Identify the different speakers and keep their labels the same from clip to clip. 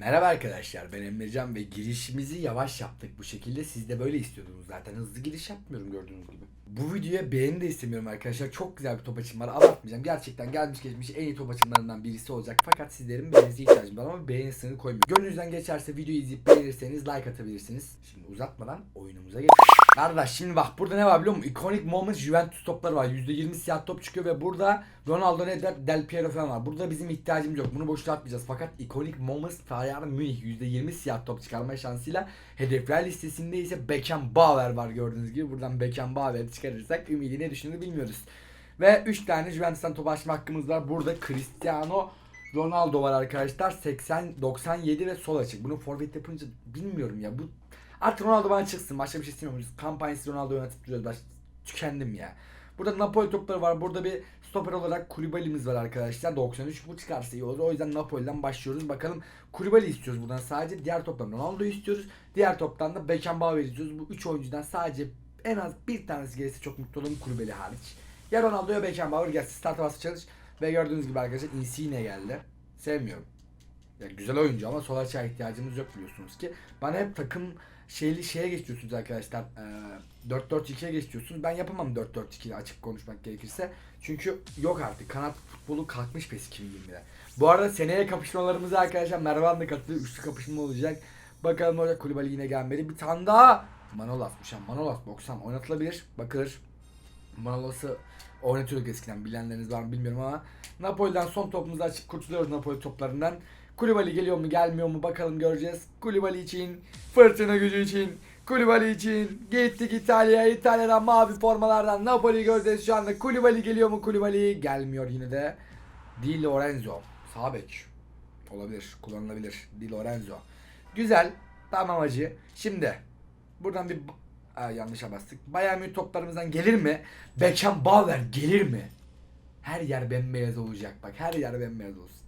Speaker 1: Merhaba arkadaşlar ben Emrecan ve girişimizi yavaş yaptık bu şekilde siz de böyle istiyordunuz zaten hızlı giriş yapmıyorum gördüğünüz gibi. Bu videoya beğeni de istemiyorum arkadaşlar çok güzel bir top açım var abartmayacağım gerçekten gelmiş geçmiş en iyi top açımlarından birisi olacak fakat sizlerin beğeninize ihtiyacım var ama beğeni sınırı koymuyorum. Gönlünüzden geçerse videoyu izleyip beğenirseniz like atabilirsiniz. Şimdi uzatmadan oyunumuza geçelim. Kardeş şimdi bak burada ne var biliyor musun? Iconic Moments Juventus topları var. %20 siyah top çıkıyor ve burada Ronaldo ne der? Del Piero falan var. Burada bizim ihtiyacımız yok. Bunu boşuna atmayacağız. Fakat Iconic Moments Bayern Münih %20 siyah top çıkarma şansıyla hedefler listesinde ise Beckenbauer var gördüğünüz gibi. Buradan Beckenbauer'i çıkarırsak ümidi ne düşünür bilmiyoruz. Ve 3 tane Juventus'tan top açma hakkımız var. Burada Cristiano Ronaldo var arkadaşlar. 80 97 ve sol açık. Bunu forvet yapınca bilmiyorum ya. Bu Artık Ronaldo bana çıksın. Başka bir şey istemiyorum. Kampanyası Ronaldo yönetim duruyoruz. Tükendim ya. Burada Napoli topları var. Burada bir stoper olarak Kulübalimiz var arkadaşlar. 93 bu çıkarsa iyi olur. O yüzden Napoli'den başlıyoruz. Bakalım Kulübali istiyoruz buradan sadece. Diğer toptan Ronaldo'yu istiyoruz. Diğer toptan da Beckenbauer istiyoruz. Bu 3 oyuncudan sadece en az bir tanesi gelirse çok mutlu olurum Kulübali hariç. Ya Ronaldo ya Beckenbauer gelsin. Starta bası çalış. Ve gördüğünüz gibi arkadaşlar Insigne geldi. Sevmiyorum. Ya güzel oyuncu ama sol açığa ihtiyacımız yok biliyorsunuz ki. Bana hep takım şeyli şeye geçiyorsunuz arkadaşlar. Ee, 4-4-2'ye geçiyorsunuz. Ben yapamam 4-4-2 ile açık konuşmak gerekirse. Çünkü yok artık. Kanat futbolu kalkmış PES 2020'de. Bu arada seneye kapışmalarımıza arkadaşlar Mervan da katılıyor. Üçlü kapışma olacak. Bakalım orada Kulübali yine gelmeli. Bir tane daha. Manolas'mış ha. Manolas 90 oynatılabilir. Bakılır. Manolas'ı oynatıyorduk eskiden. Bilenleriniz var mı bilmiyorum ama. Napoli'den son topumuzu açıp kurtuluyoruz Napoli toplarından. Kulübali geliyor mu gelmiyor mu bakalım göreceğiz. Kulübali için, fırtına gücü için, Kulübali için gittik İtalya'ya. İtalya'dan mavi formalardan Napoli göreceğiz şu anda. Kulübali geliyor mu Kulübali? Gelmiyor yine de. Di Lorenzo. Sağ. Olabilir. Kullanılabilir. Di Lorenzo. Güzel. Tamam acı. Şimdi buradan bir Aa, yanlışa bastık. Bayern Münih toplarımızdan gelir mi? Beckenbauer gelir mi? Her yer bembeyaz olacak bak. Her yer bembeyaz olsun.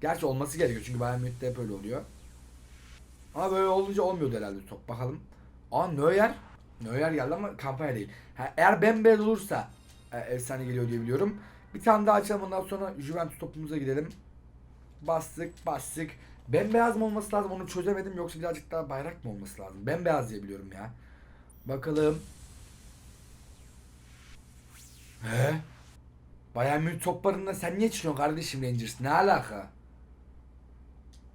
Speaker 1: Gerçi olması gerekiyor çünkü Bayern Münih'te hep öyle oluyor. Ama böyle olunca olmuyordu herhalde top. Bakalım. Aa Neuer. Neuer geldi ama kampanya değil. Ha, eğer bembeyaz olursa e, efsane geliyor diye biliyorum. Bir tane daha açalım ondan sonra Juventus topumuza gidelim. Bastık bastık. Bembeyaz mı olması lazım onu çözemedim yoksa birazcık daha bayrak mı olması lazım? Bembeyaz diye biliyorum ya. Bakalım. He? Bayern Münih toplarında sen niye çıkıyorsun kardeşim Rangers? Ne alaka?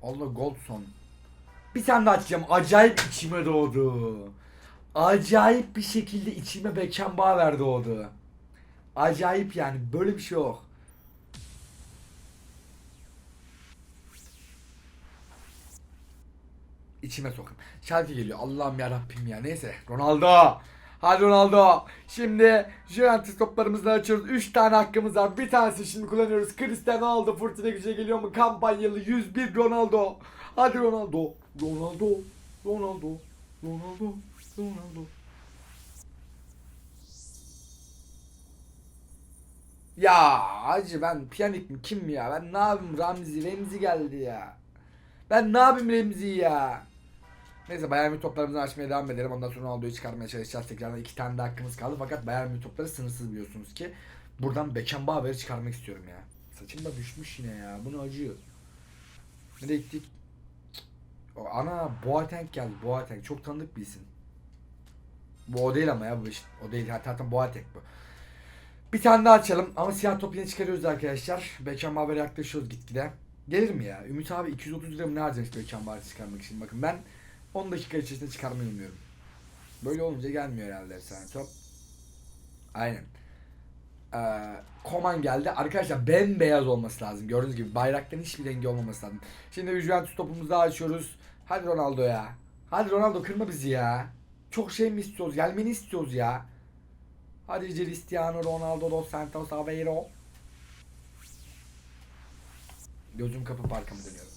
Speaker 1: Allah Goldson. Bir tane daha açacağım. Acayip içime doğdu. Acayip bir şekilde içime Beckenbauer doğdu. Acayip yani. Böyle bir şey yok. İçime sokun. Şarkı geliyor. Allah'ım ya Rabbim ya. Neyse. Ronaldo. Hadi Ronaldo. Şimdi Juventus toplarımızı açıyoruz. 3 tane hakkımız var. Bir tanesi şimdi kullanıyoruz. Cristiano Ronaldo fırtına güce geliyor mu? Kampanyalı 101 Ronaldo. Hadi Ronaldo. Ronaldo. Ronaldo. Ronaldo. Ronaldo. Ya acı ben piyanik mi kim ya? Ben ne yapayım Ramzi Remzi geldi ya. Ben ne yapayım Remzi ya? Neyse Bayern Münih toplarımızı açmaya devam edelim. Ondan sonra Ronaldo'yu çıkarmaya çalışacağız. Tekrardan iki tane de hakkımız kaldı. Fakat Bayern Münih topları sınırsız biliyorsunuz ki. Buradan Beckenbauer'i çıkarmak istiyorum ya. Saçım da düşmüş yine ya. Bu ne acıyor. Nereye gittik? Ana Boateng geldi. Boateng. Çok tanıdık bir isim. Bu o değil ama ya bu işte. O değil. Hatta zaten Boateng bu. Bir tane daha açalım. Ama siyah topu yine çıkarıyoruz arkadaşlar. Beckenbauer'e yaklaşıyoruz gitgide. Gelir mi ya? Ümit abi 230 lira mı ne harcamış Beckenbauer'i çıkarmak için? Bakın ben 10 dakika içerisinde çıkarmayı umuyorum. Böyle olunca gelmiyor herhalde efsane top. Aynen. Ee, Koman geldi. Arkadaşlar bembeyaz olması lazım. Gördüğünüz gibi bayraktan hiçbir rengi olmaması lazım. Şimdi Juventus topumuzu daha açıyoruz. Hadi Ronaldo ya. Hadi Ronaldo kırma bizi ya. Çok şey mi istiyoruz? Gelmeni istiyoruz ya. Hadi Cristiano Ronaldo dos Santos Aveiro. Gözüm kapıp arkamı dönüyorum.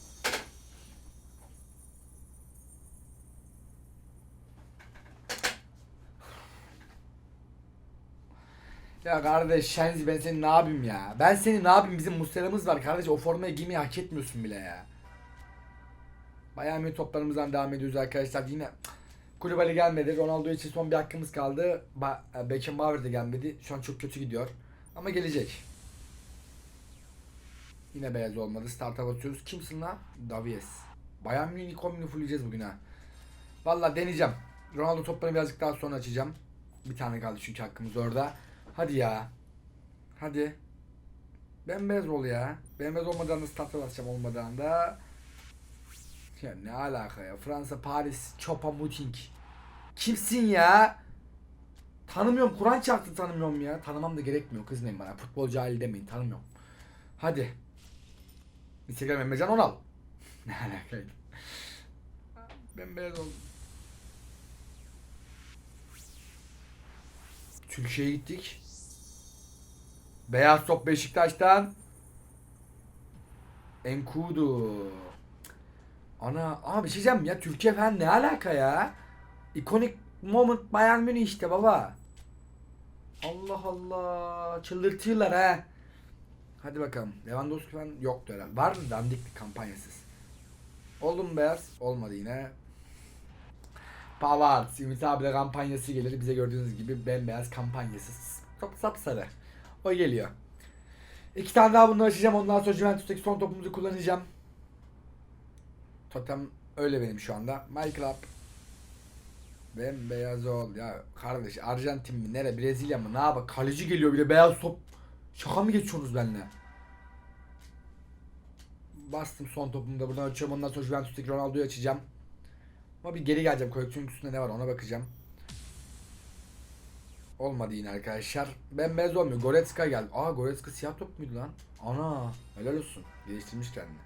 Speaker 1: Ya kardeş Şenzi ben seni ne yapayım ya? Ben seni ne yapayım? Bizim Muslera'mız var kardeş. O formayı giymeyi hak etmiyorsun bile ya. Bayağı mühim toplarımızdan devam ediyoruz arkadaşlar. Yine Kulübali gelmedi. Ronaldo için son bir hakkımız kaldı. Ba Beckenbauer de gelmedi. Şu an çok kötü gidiyor. Ama gelecek. Yine beyaz olmadı. Start'a basıyoruz. Kimsin lan? Davies. Bayern Münih kombini fulleyeceğiz bugün ha. Valla deneyeceğim. Ronaldo toplarını birazcık daha sonra açacağım. Bir tane kaldı çünkü hakkımız orada. Hadi ya. Hadi. Bembeyaz ol ya. Bembeyaz olmadan da starta basacağım olmadan da. Ya ne alaka ya. Fransa, Paris, Choupo-Moting. Kimsin ya? Tanımıyorum. Kur'an çarptı tanımıyorum ya. Tanımam da gerekmiyor. Kızmayın bana. Futbolcu hali demeyin. Tanımıyorum. Hadi. Instagram Emrecan Onal. ne alakaydı? Bembeyaz oldum. Türkiye'ye gittik. Beyaz top Beşiktaş'tan. Enkudu. Ana ama bir şey diyeceğim ya Türkiye falan ne alaka ya? Ikonik moment Bayern Münih işte baba. Allah Allah çıldırtıyorlar ha. Hadi bakalım. Lewandowski falan yoktu herhalde. Var mı dandiklik kampanyasız? Oldu mu beyaz? Olmadı yine. Pavard, Ümit abiyle kampanyası gelir. Bize gördüğünüz gibi bembeyaz kampanyasız. Top sapsarı. O geliyor. İki tane daha bunu açacağım. Ondan sonra Juventus'taki son topumuzu kullanacağım. Totem öyle benim şu anda. My Club. Bembeyaz ol. Ya kardeş Arjantin mi? Nere? Brezilya mı? Ne yapar? Kaleci geliyor bir de beyaz top. Şaka mı geçiyorsunuz benimle? Bastım son topumu da buradan açıyorum. Ondan sonra Juventus'taki Ronaldo'yu açacağım. Ama bir geri geleceğim. Koleksiyon kutusunda ne var ona bakacağım. Olmadı yine arkadaşlar. Ben beyaz olmuyor. Goretzka geldi. Aa Goretzka siyah top muydu lan? Ana helal olsun. Değiştirmiş kendini.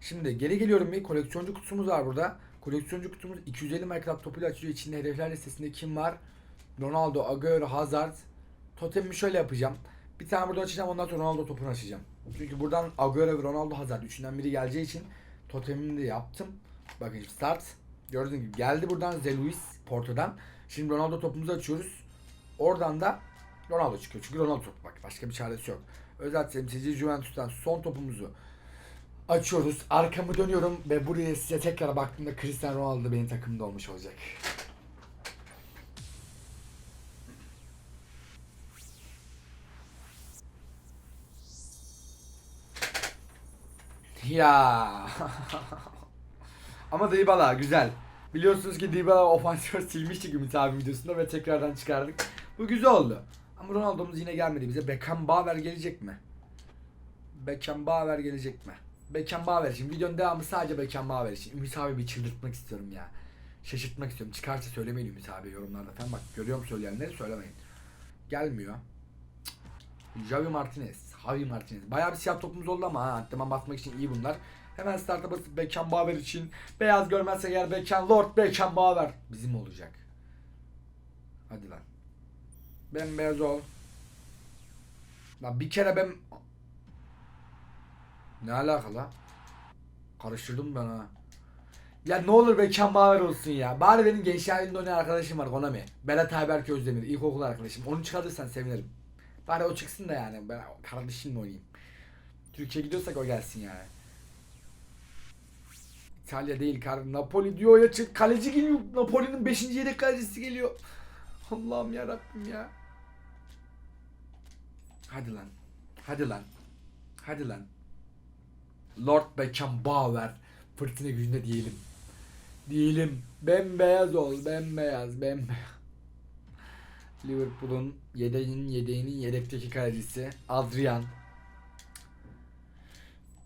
Speaker 1: Şimdi geri geliyorum bir koleksiyoncu kutumuz var burada. Koleksiyoncu kutumuz 250 Minecraft topuyla açılıyor. İçinde hedefler listesinde kim var? Ronaldo, Agüero, Hazard. Totemimi şöyle yapacağım. Bir tane burada açacağım ondan sonra Ronaldo topunu açacağım. Çünkü buradan Agüero ve Ronaldo Hazard üçünden biri geleceği için totemimi de yaptım. Bakın start. Gördüğünüz gibi geldi buradan Zeluis Porto'dan. Şimdi Ronaldo topumuzu açıyoruz. Oradan da Ronaldo çıkıyor. Çünkü Ronaldo topu bak başka bir çaresi yok. Özel temsilci Juventus'tan son topumuzu açıyoruz. Arkamı dönüyorum ve buraya size tekrar baktığımda Cristiano Ronaldo benim takımda olmuş olacak. Ya. Ama Dybala güzel. Biliyorsunuz ki Dybala ofansör silmiştik Ümit abi videosunda ve tekrardan çıkardık. Bu güzel oldu. Ama Ronaldo'muz yine gelmedi bize. Beckenbauer gelecek mi? Beckenbauer gelecek mi? Beckenbauer için. Videonun devamı sadece Beckenbauer için. Ümit abi bir çıldırtmak istiyorum ya. Şaşırtmak istiyorum. Çıkarsa söylemeyin Ümit abi yorumlarda falan. Bak görüyorum söyleyenleri söylemeyin. Gelmiyor. Javi Martinez. Javi Martinez. Bayağı bir siyah topumuz oldu ama ha. Antrenman basmak için iyi bunlar. Hemen starta basıp Beckenbauer için. Beyaz görmezsek eğer Becken Lord Beckenbauer. Bizim olacak. Hadi lan. Ben beyaz ol. Lan bir kere ben... Ne alakalı? Karıştırdım ben ha. Ya ne olur Beckenbauer olsun ya. Bari benim gençliğimde oynayan arkadaşım var Konami. Berat Ayberk Özdemir. ilkokul arkadaşım. Onu çıkarırsan sevinirim. Bari o çıksın da yani. Ben kardeşimle oynayayım. Türkiye gidiyorsak o gelsin yani. İtalya değil kar. Napoli diyor ya çık. Kaleci geliyor. Napoli'nin 5. yedek kalecisi geliyor. Allah'ım ya Rabbim ya. Hadi lan. Hadi lan. Hadi lan. Lord Beckenbauer fırtına gücünde diyelim. Diyelim. Bembeyaz ol. Bembeyaz. Bembeyaz. Liverpool'un yedeğinin yedeğinin yedekteki kalecisi Adrian.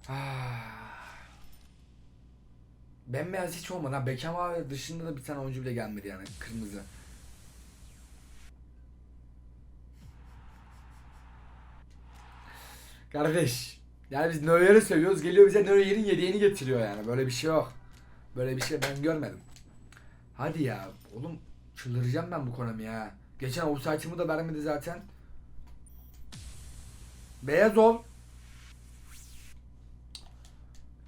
Speaker 1: Ah. Bembeyaz hiç olmadı. Beckenbauer dışında da bir tane oyuncu bile gelmedi yani kırmızı. Kardeş. Yani biz Neuer'i seviyoruz. Geliyor bize Neuer'in yedeğini getiriyor yani. Böyle bir şey yok. Böyle bir şey ben görmedim. Hadi ya. Oğlum çıldıracağım ben bu Konami ya. Geçen offside'ımı da vermedi zaten. Beyaz ol.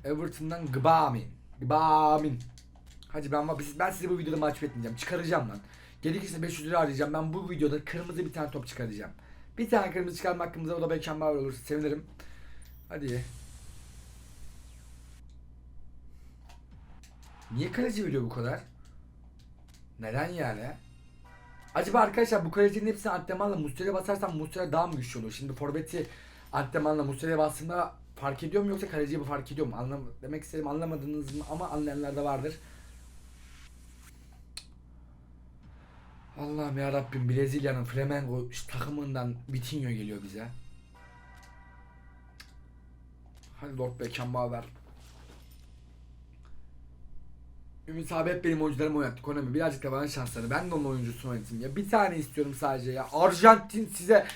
Speaker 1: Everton'dan Gbamin. Gbamin. Hadi ben ben size bu videoda maç etmeyeceğim. Çıkaracağım lan. Gerekirse 500 lira arayacağım. Ben bu videoda kırmızı bir tane top çıkaracağım. Bir tane kırmızı çıkarma hakkımızda o da Beckenbauer olursa sevinirim. Hadi. Niye kaleci veriyor bu kadar? Neden yani? Acaba arkadaşlar bu kalecinin hepsini antrenmanla Muslera'ya basarsam Muslera daha mı güçlü olur? Şimdi forveti antrenmanla Muslera'ya bastığımda fark ediyor mu yoksa kaleciyi bu fark ediyor mu? Anlam demek istedim anlamadınız mı ama anlayanlar da vardır. Allah'ım ya Rabbim Brezilya'nın Flamengo takımından Vitinho geliyor bize. Hadi Lord Beckenbauer. Ümit abi hep benim oyuncularımı oynattı Konami. Birazcık da bana şansları. Ben de onun oyuncusunu oynatayım ya. Bir tane istiyorum sadece ya. Arjantin size...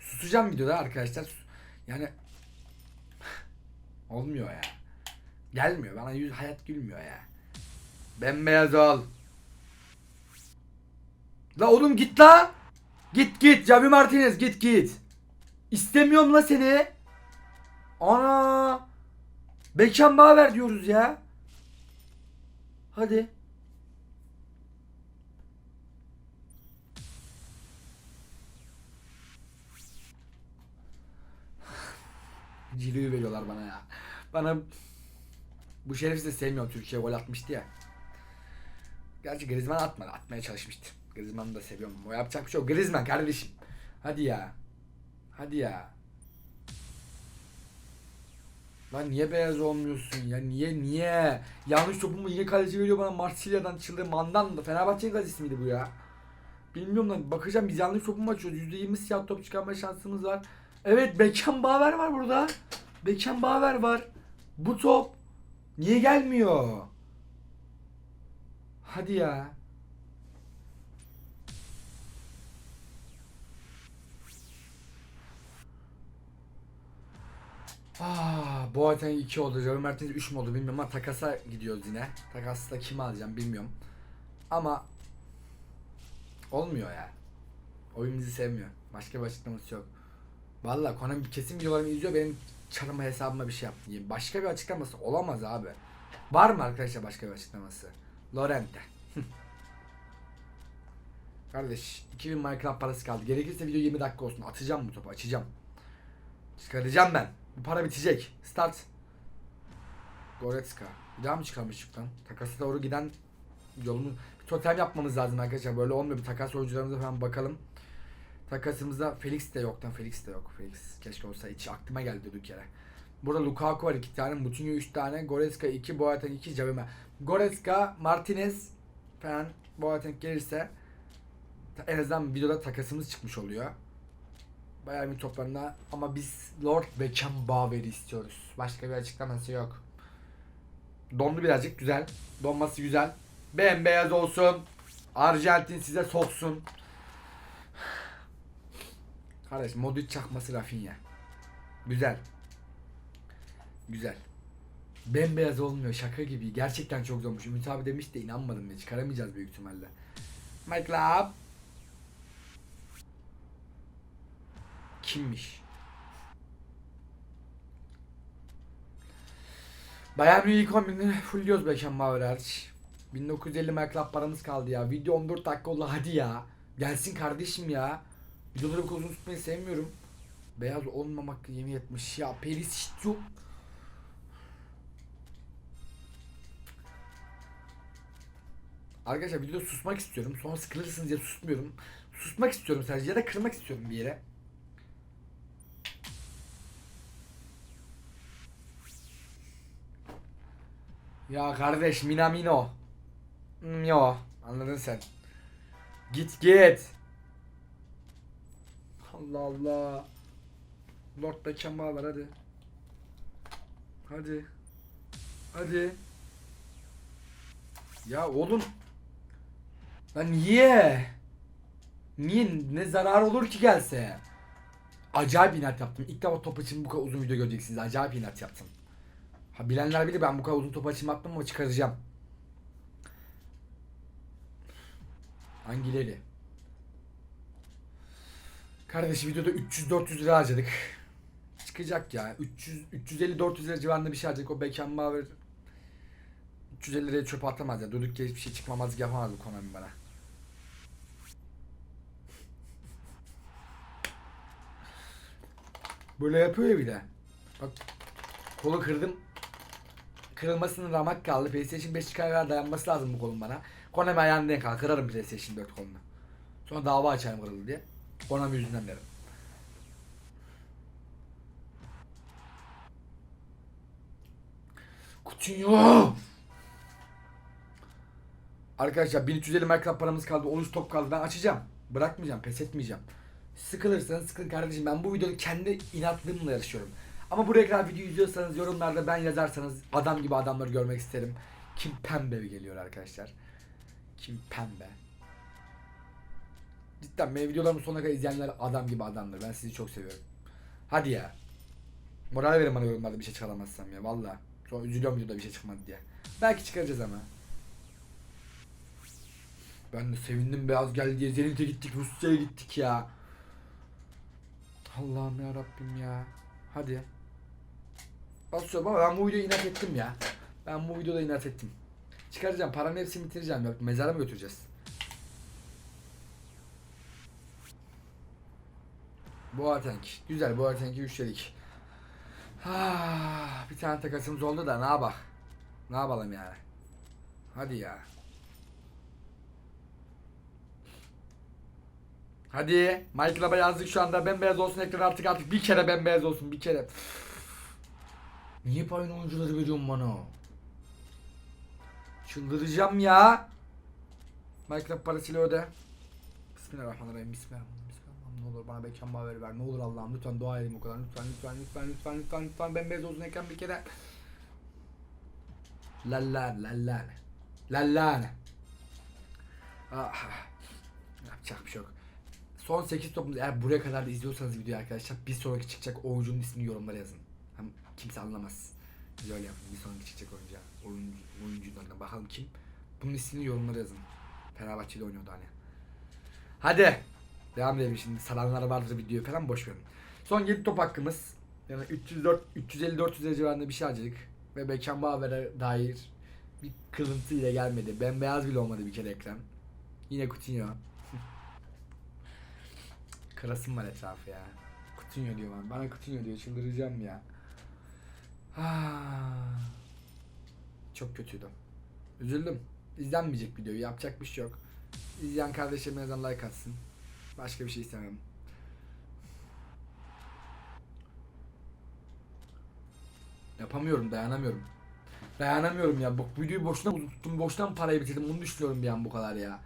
Speaker 1: Susacağım videoda arkadaşlar. Yani... Olmuyor ya. Gelmiyor. Bana yüz hayat gülmüyor ya. Bembeyaz ol. La oğlum git la. Git git. Javi Martinez git git. İstemiyorum la seni. Ana. Beckenbauer diyoruz ya. Hadi. Cilo'yu veriyorlar bana ya. Bana bu şerefsiz de sevmiyor Türkiye gol atmıştı ya. Gerçi Griezmann atmadı. Atmaya çalışmıştı. Griezmann'ı da seviyorum. O yapacak bir şey yok. Griezmann kardeşim. Hadi ya. Hadi ya. Lan niye beyaz olmuyorsun ya? Niye niye? Yanlış topumu yine kaleci veriyor bana Marsilya'dan çıldı. Mandan da Fenerbahçe'nin kalecisi miydi bu ya? Bilmiyorum lan. Bakacağım biz yanlış topu mu açıyoruz? %20 siyah top çıkarma şansımız var. Evet Beckenbauer var burada. Beckenbauer var. Bu top niye gelmiyor? Hadi ya. Ah, Boateng 2 oldu. Javi Martinez 3 mü oldu bilmiyorum ama takasa gidiyoruz yine. Takasla kimi alacağım bilmiyorum. Ama olmuyor ya. Oyun bizi sevmiyor. Başka bir açıklaması yok. Valla Konami kesin videolarımı izliyor benim çarıma hesabıma bir şey yaptı diye. Başka bir açıklaması olamaz abi. Var mı arkadaşlar başka bir açıklaması? Lorente. Kardeş 2000 Minecraft parası kaldı. Gerekirse video 20 dakika olsun. Atacağım bu topu açacağım. Çıkaracağım ben. Bu para bitecek. Start. Goretzka. Bir daha mı çıkarmıştık lan? Takasa doğru giden yolunu bir totem yapmamız lazım arkadaşlar. Böyle olmuyor. Bir takas oyuncularımıza falan bakalım. Takasımızda Felix de yok lan. Felix de yok. Felix keşke olsa hiç aklıma geldi durduk yere. Burada Lukaku var iki tane. Moutinho üç tane. Goretzka iki. Boateng iki. Javime. Goretzka, Martinez falan Boateng gelirse en azından videoda takasımız çıkmış oluyor. Bayağı bir toplarında ama biz Lord Beckenbauer'i istiyoruz. Başka bir açıklaması yok. Dondu birazcık güzel. Donması güzel. Bembeyaz olsun. Arjantin size soksun. Kardeş Modric çakması Rafinha. Güzel. Güzel. Bembeyaz olmuyor şaka gibi. Gerçekten çok zormuş. Ümit abi demiş de inanmadım ya. Çıkaramayacağız büyük ihtimalle. My club. Kimmiş? Bayern Münih ilk 11'ini fullliyoruz Beckenbauer hariç. 1950 My Club paramız kaldı ya. Video 14 dakika oldu hadi ya. Gelsin kardeşim ya. Videoları bu kadar uzun tutmayı sevmiyorum. Beyaz olmamak yemin etmiş ya. Perisic Arkadaşlar videoda susmak istiyorum. Sonra sıkılırsınız diye susmuyorum. Susmak istiyorum sadece ya da kırmak istiyorum bir yere. Ya kardeş Minamino. Hmm, yo anladın sen. Git git. Allah Allah. Lord Beckenbauer hadi. Hadi. Hadi. Ya oğlum. Lan niye? Niye? Ne zarar olur ki gelse? Acayip inat yaptım. İlk defa top için bu kadar uzun video göreceksiniz. Acayip inat yaptım. Ha bilenler bilir ben bu kadar uzun top açım attım ama çıkaracağım. Hangileri? Kardeş videoda 300-400 lira harcadık. Çıkacak ya. 300 350-400 lira civarında bir şey harcadık. O Beckenbauer 350 liraya çöpe atamaz ya. Durduk yere hiçbir şey çıkmamazlık yapamaz bu Konami bana. Böyle yapıyor ya bir de. Bak kolu kırdım. Kırılmasının ramak kaldı. PlayStation 5 çıkar dayanması lazım bu kolun bana. Konami ayağını denk al. Kırarım PlayStation 4 kolunu. Sonra dava açarım kırıldı diye. Konami yüzünden derim. Coutinho! Arkadaşlar 1350 Minecraft paramız kaldı. 13 top kaldı. Ben açacağım. Bırakmayacağım. Pes etmeyeceğim. Sıkılırsanız sıkın kardeşim. Ben bu videoda kendi inatlığımla yarışıyorum. Ama buraya kadar video izliyorsanız yorumlarda ben yazarsanız adam gibi adamları görmek isterim. Kim pembe geliyor arkadaşlar. Kim pembe. Cidden benim videolarımı sonuna kadar izleyenler adam gibi adamdır. Ben sizi çok seviyorum. Hadi ya. Moral verin bana yorumlarda bir şey çıkaramazsam ya valla. Sonra üzülüyorum videoda bir şey çıkmadı diye. Belki çıkaracağız ama. Ben de sevindim beyaz geldi diye Zenit'e gittik Rusya'ya gittik ya. Allah'ım ya Rabbim ya. Hadi. Basıyorum ama ben bu videoyu inat ettim ya. Ben bu videoda inat ettim. Çıkaracağım paranın hepsini bitireceğim. Yok, mezara mı götüreceğiz? Boateng. Güzel Boateng'i üçledik. Ah, bir tane takasımız oldu da ne yapak? Ne yapalım yani? Hadi ya. Hadi. Michael Aba yazdık şu anda. Bembeyaz olsun ekran artık artık. Bir kere bembeyaz olsun. Bir kere. Niye hep aynı oyuncuları veriyorsun bana? Çıldıracağım ya. Michael Aba parasıyla öde. Bismillahirrahmanirrahim. Bismillahirrahmanirrahim. Ne olur bana Beckham Bauer ver. Ne olur Allah'ım lütfen dua edeyim o kadar. Lütfen lütfen lütfen lütfen lütfen lütfen bembeyaz olsun ekran bir kere. Lallane lallane. Lallane. Ah. Yapacak bir şey yok. Son 8 topumuz eğer buraya kadar da izliyorsanız videoyu arkadaşlar bir sonraki çıkacak oyuncunun ismini yorumlara yazın. Hem kimse anlamaz. Biz öyle yapın. Bir sonraki çıkacak oyuncu. Oyuncu, oyuncularına bakalım kim. Bunun ismini yorumlara yazın. Fenerbahçe'de oynuyordu hani. Hadi. Devam edelim şimdi. Salanlar vardır video falan boş verin. Son 7 top hakkımız. Yani 304 350 400 civarında bir şey harcadık ve Beckham Bauer'e dair bir kırıntı ile gelmedi. Bembeyaz bile olmadı bir kere ekran. Yine Coutinho. Kırasım var etrafı ya. Coutinho diyor bana. Bana Coutinho diyor. Çıldıracağım ya. Ah. Çok kötüydü. Üzüldüm. İzlenmeyecek videoyu. Yapacak bir şey yok. İzleyen kardeşim en azından like atsın. Başka bir şey istemem. Yapamıyorum, dayanamıyorum. Dayanamıyorum ya. Bak videoyu boşuna tuttum, boşuna mı parayı bitirdim onu düşünüyorum bir an bu kadar ya.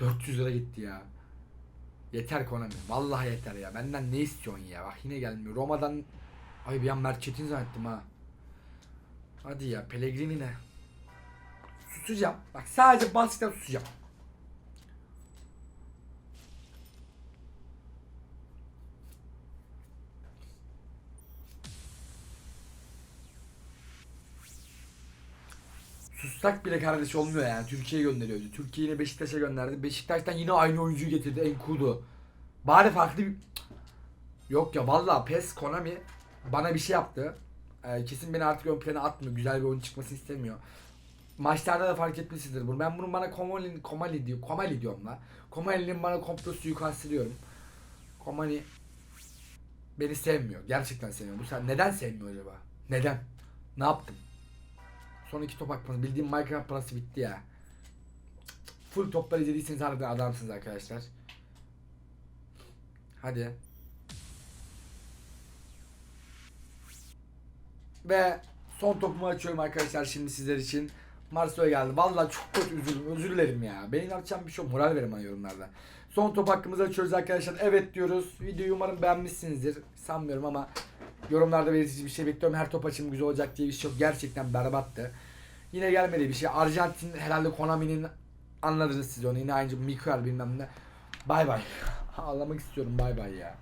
Speaker 1: 400 lira gitti ya. Yeter Konami. Vallahi yeter ya. Benden ne istiyorsun ya? Bak yine gelmiyor. Roma'dan Ay bir an Mert Çetin zannettim ha. Hadi ya Pellegrini ne? Susacağım. Bak sadece basitten susacağım. Sussak bile kardeş olmuyor yani. Türkiye'ye gönderiyordu. Türkiye yine Beşiktaş'a gönderdi. Beşiktaş'tan yine aynı oyuncuyu getirdi. Enkudu. Bari farklı bir... Yok ya vallahi PES Konami bana bir şey yaptı. Ee, kesin beni artık ön plana atmıyor. Güzel bir oyun çıkmasını istemiyor. Maçlarda da fark etmişsinizdir bunu. Ben bunun bana Komali, Komali diyor. Komali diyorum la. Komali'nin bana komplo suikastı diyorum. Komali beni sevmiyor. Gerçekten sevmiyor. Bu sen neden sevmiyor acaba? Neden? Ne yaptım? Son iki top atmanız. Bildiğim Minecraft parası bitti ya. Full toplar izlediyseniz harbiden adamsınız arkadaşlar. Hadi. Ve son topumu açıyorum arkadaşlar şimdi sizler için. Marso'ya geldi. Vallahi çok kötü üzüldüm. Özür dilerim ya. Benim yapacağım bir şey. Moral verin bana yorumlarda. Son top hakkımızı açıyoruz arkadaşlar. Evet diyoruz. Videoyu umarım beğenmişsinizdir. Sanmıyorum ama yorumlarda belirtici bir şey bekliyorum. Her top açım güzel olacak diye bir şey yok. Gerçekten berbattı. Yine gelmedi bir şey. Arjantin herhalde Konami'nin anladınız siz onu. Yine aynı Mikael bilmem ne. Bay bay. Ağlamak istiyorum bay bay ya.